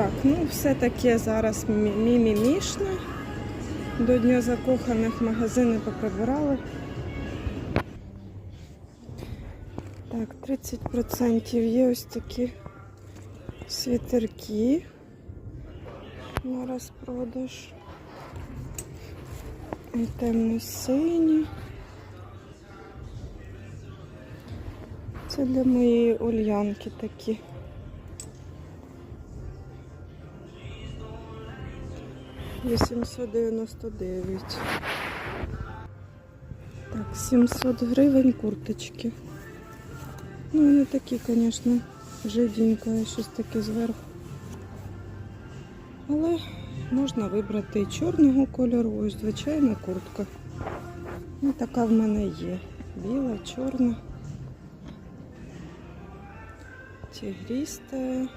Так, ну все таке зараз мі- мімімішне. До Дня закоханих магазини поприбирали. Так, 30% є ось такі світерки на розпродаж. І темно-сині. Це для моєї ульянки такі. Вісімсот дев'яносто дев'ять. Так, 700 гривень курточки. Ну, вони такі, звісно, жиденько, щось таке зверху. Але можна вибрати чорного кольору, ось звичайна куртка. Ну, така в мене є. Біла, чорна. Тігріста.